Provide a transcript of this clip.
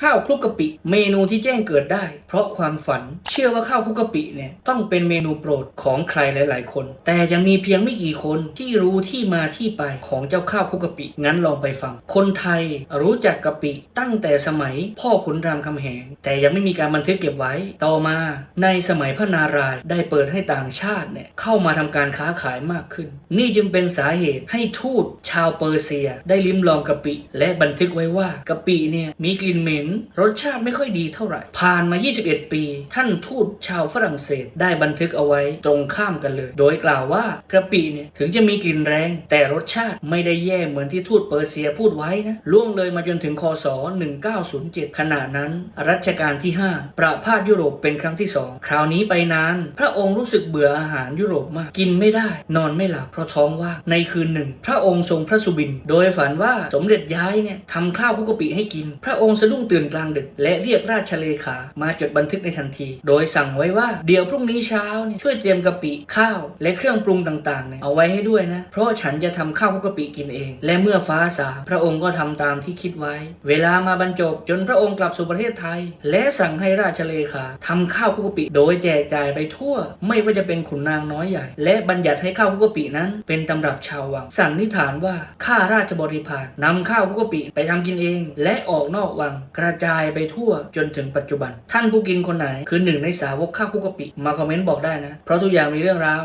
ข้าวคลุกกะปิ เมนูที่แจ้งเกิดได้ เพราะความฝัน เชื่อว่าข้าวคลุกกะปิเนี่ยต้องเป็นเมนูโปรดของใครหลาย ๆ คน แต่ยังมีเพียงไม่กี่คนที่รู้ที่มาที่ไปของเจ้าข้าวคลุกกะปิ งั้นลองไปฟัง คนไทยรู้จักกะปิตั้งแต่สมัยพ่อขุนรามคำแหง แต่ยังไม่มีการบันทึกเก็บไว้ ต่อมาในสมัยพระนารายณ์ได้เปิดให้ต่างชาติเนี่ยเข้ามาทำการค้าขายมากขึ้น นี่จึงเป็นสาเหตุให้ทูตชาวเปอร์เซีย ได้ลิ้มลองกะปิ และบันทึกไว้ว่ากะปิเนี่ยมีกลิ่นเหม็นรสชาติไม่ค่อยดีเท่าไหร่ ผ่านมา 21 ปี ท่านทูตชาวฝรั่งเศสได้บันทึกเอาไว้ตรงข้ามกันเลย โดยกล่าวว่ากระปิเนี่ยถึงจะมีกลิ่นแรง แต่รสชาติไม่ได้แย่เหมือนที่ทูตเปอร์เซียพูดไว้นะล่วงเลยมาจนถึงคศ 1907 ขณะนั้น รัชกาลที่ 5 ประพาสยุโรปเป็นครั้งที่ 2 คราวนี้ไปนาน พระองค์รู้สึกเบื่ออาหารยุโรปมาก กินไม่ได้ นอนไม่หลับเพราะท้องว่างในคืนหนึ่ง พระองค์ทรงพระสุบิน โดยฝันว่าสมเด็จย้ายเนี่ยทำข้าวคุกกะปิให้กิน พระองค์สะดุ้งตื่นกลางดึก และเรียกราชเลขา มาจดบันทึกในทันที โดยสั่งไว้ว่าเดี๋ยวพรุ่งนี้เช้าเนี่ยช่วยเตรียมกะปิข้าว และเครื่องปรุงต่างๆเนี่ยเอาไว้ให้ด้วยนะ เพราะฉันจะทำข้าวกะปิกินเอง และเมื่อฟ้าสางพระองค์ก็ทำตามที่คิดไว้ เวลามาบรรจบจนพระองค์กลับสู่ประเทศไทย และสั่งให้ราชเลขาทำข้าวคุกะปิ โดยแจกจ่ายไปทั่ว ไม่ว่าจะเป็นขุนนางน้อยใหญ่ และบัญญัติให้ข้าวคุกะปินั้น เป็นตำรับชาววัง สันนิษฐานว่าข้าราชบริพารนำข้าวคุกะปิไปทำกินเอง และออกนอกวังกระระจายไปทั่วจนถึงปัจจุบัน ท่านผู้กินคนไหน คือหนึ่งในสาวกข้าวคุกกะปิ มาคอมเมนต์บอกได้นะ เพราะทุกอย่างมีเรื่องราว